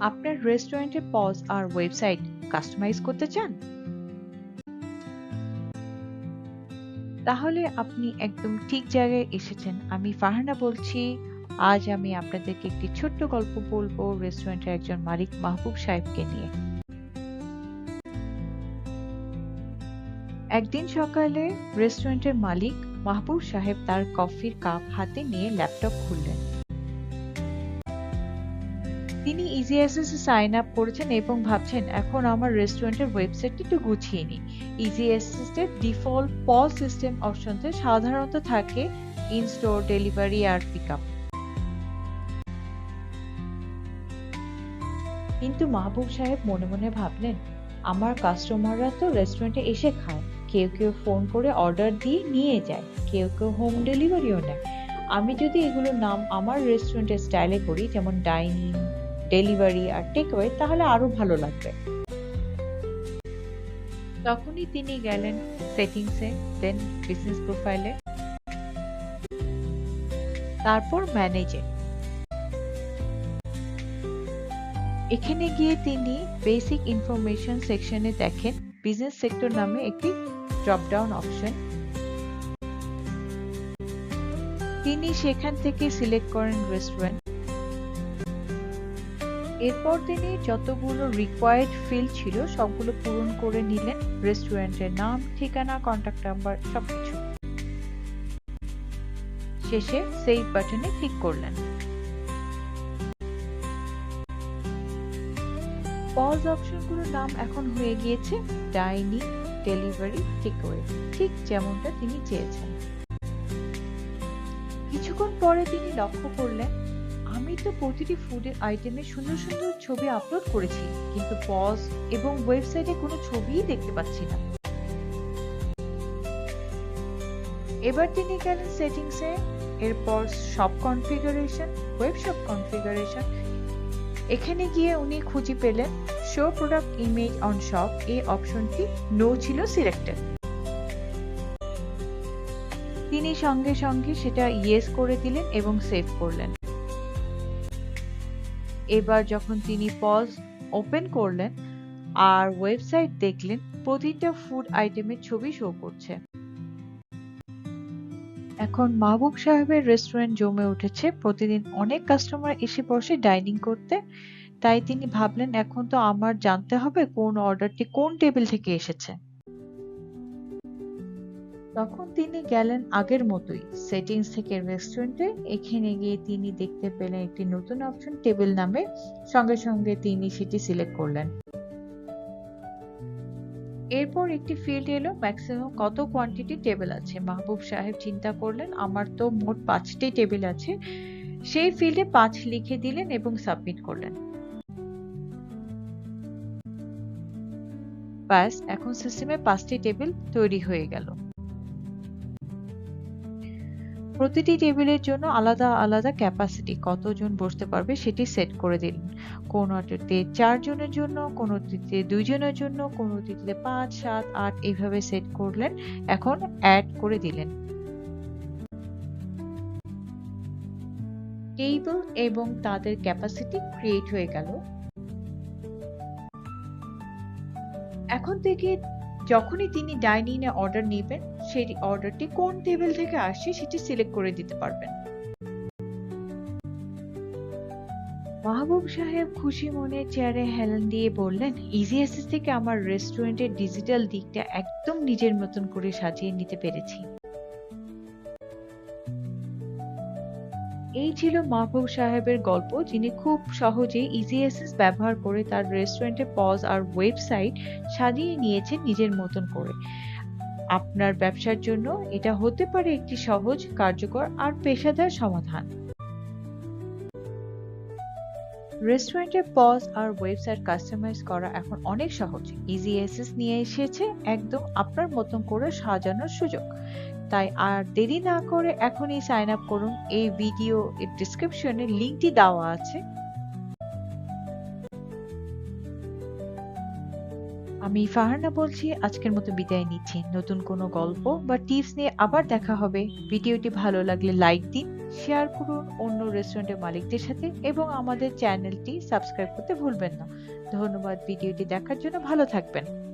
আপনার রেস্টুরেন্টের পজ আর website customise করতে চান? তাহলে আপনি একদম ঠিক জায়গায় এসেছেন। আমি ফাহানা বলছি, আজ আমি আপনাদেরকে একটি ছোট্ট গল্প বলব রেস্টুরেন্টের একজন মালিক মাহবুব সাহেবকে নিয়ে। একদিন সকালে রেস্টুরেন্টের মালিক মাহবুব সাহেব তার কফির কাপ হাতে নিয়ে ল্যাপটপ খুললেন। তিনি ইজি অ্যাসেস সাইন আপ করেছেন এবং ভাবছেন, এখন আমার রেস্টুরেন্টের ওয়েবসাইটটি একটু গুছিয়ে নিই। ইজি অ্যাসিস্টের ডিফল্ট পজ সিস্টেম অপশনতে সাধারণত থাকে ইন স্টোর ডেলিভারি আর পিক আপ কিন্তু মাহবুব সাহেব মনে মনে ভাবলেন, আমার কাস্টমাররা তো রেস্টুরেন্টে এসে খায়। কেউ কেউ ফোন করে অর্ডার দিয়ে নিয়ে যায়, কেউ কেউ হোম ডেলিভারিও নেয়। আমি যদি এগুলোর নাম আমার রেস্টুরেন্টের স্টাইলে করি, যেমন ডাইনিং ডেলিভারি আর টেকওয়ে তাহলে আরও ভালো লাগবে। তখনই তিনি গেলেন সেটিংসে দেন বিজনেস প্রোফাইলে তারপর ম্যানেজে এখানে গিয়ে তিনি বেসিক ইনফরমেশন সেকশনে দেখেন বিজনেস সেক্টর নামে একটি ড্রপ ডাউন অপশন তিনি সেখান থেকে সিলেক্ট করেন রেস্টুরেন্ট এরপর তিনি যতগুলো রিকোয়ার্ড ফিল্ড ছিল, সবগুলো পূরণ করে নিলেন। রেস্টুরেন্টের নাম, ঠিকানা কন্ট্যাক্ট নাম্বার সবকিছু। শেষে সেভ বাটনে ক্লিক করলেন। পজ অপশনগুলোর নাম এখন হয়ে গিয়েছে ডাইনিং ডেলিভারি টেকওয়ে ঠিক যেমনটা তিনি চেয়েছেন। কিছুক্ষণ পরে তিনি লক্ষ্য করলেন আমি তো প্রতিটি ফুডের আইটেমে সুন্দর সুন্দর ছবি আপলোড করেছি, কিন্তু পজ এবং ওয়েবসাইটে কোনো ছবিই দেখতে পাচ্ছি না। এবার তিনি গেলেন সেটিংসে এরপর shop configuration web shop configuration এখানে গিয়ে উনি খুঁজে পেলেন show product image on shop এই অপশনটি নো ছিল সিলেক্টেড তিনি সঙ্গে সঙ্গে সেটা ইয়েস করে দিলেন এবং সেভ করলেন। এবার যখন তিনি পজ ওপেন করলেন আর ওয়েবসাইট দেখলেন, প্রতিটা ফুড আইটেমের ছবি শো করছে। এখন মাহবুব সাহেবের রেস্টুরেন্ট জমে উঠেছে। প্রতিদিন অনেক কাস্টমার এসে বসে ডাইনিং করতে। তাই তিনি ভাবলেন, এখন তো আমার জানতে হবে কোন অর্ডারটি কোন টেবিল থেকে এসেছে। তখন তিনি গেলেন আগের মতোই। সেটিংস থেকে রেস্টুরেন্টে এখানে গিয়ে তিনি দেখতে পেলেন একটি নতুন অপশন টেবিল নামে। সঙ্গে সঙ্গে তিনি সেটি সিলেক্ট করলেন। এরপর একটি ফিল্ড এলো। ম্যাক্সিমাম কত কোয়ান্টিটি টেবিল আছে? মাহবুব সাহেব চিন্তা করলেন, আমার তো মোট পাঁচটি টেবিল আছে। সেই ফিল্ডে পাঁচ লিখে দিলেন এবং সাবমিট করলেন। ব্যাস, এখন সিস্টেমে পাঁচটি টেবিল তৈরি হয়ে গেল। প্রতিটি টেবিলের জন্য আলাদা আলাদা ক্যাপাসিটি, কতজন বসতে পারবে সেটি সেট করে দিলেন কোনোটিতে চারজনের জন্য কোনোটিতে দুইজনের জন্য কোনোটিতে পাঁচ, সাত, আট, এইভাবে সেট করলেন। এখন অ্যাড করে দিলেন। টেবিল এবং তাদের ক্যাপাসিটি ক্রিয়েট হয়ে গেল। এখন থেকে যখনই তিনি ডাইনিং এ অর্ডার নেবেন, সেই অর্ডারটি কোন টেবিল থেকে আসছে সেটি সিলেক্ট করে দিতে পারবেন। মাহবুব সাহেব খুশি মনে চেয়ারে হেলান দিয়ে বললেন ইজি থেকে আমার রেস্টুরেন্টের ডিজিটাল দিকটা একদম নিজের মতন করে সাজিয়ে নিতে পেরেছি। এই ছিল মাহবুব সাহেবের গল্প, যিনি খুব সহজেই ইজি এসেস ব্যবহার করে তার রেস্টুরেন্টে পজ আর ওয়েবসাইট সাজিয়ে নিয়েছেন নিজের মতন করে। আপনার ব্যবসার জন্য এটা হতে পারে একটি সহজ, কার্যকর আর পেশাদার সমাধান। রেস্টুরেন্টের পজ আর ওয়েবসাইট কাস্টমাইজ করা এখন অনেক সহজ। ইজি অ্যাসেস নিয়ে এসেছে, একদম আপনার মতন করে সাজানোর সুযোগ। তাই আর দেরি না করে এখনই সাইন আপ করুন। এই ভিডিও এর ডিসক্রিপশনে লিঙ্কটি দেওয়া আছে। আমি ফাহানা বলছি, আজকের মতো বিদায় নিচ্ছি। নতুন কোনো গল্প বা টিপস নিয়ে আবার দেখা হবে। ভিডিওটি ভালো লাগলে লাইক দিন। শেয়ার করুন অন্য রেস্টুরেন্টের মালিকদের সাথে এবং আমাদের চ্যানেলটি সাবস্ক্রাইব করতে ভুলবেন না। ধন্যবাদ, ভিডিওটি দেখার জন্য ভালো থাকবেন।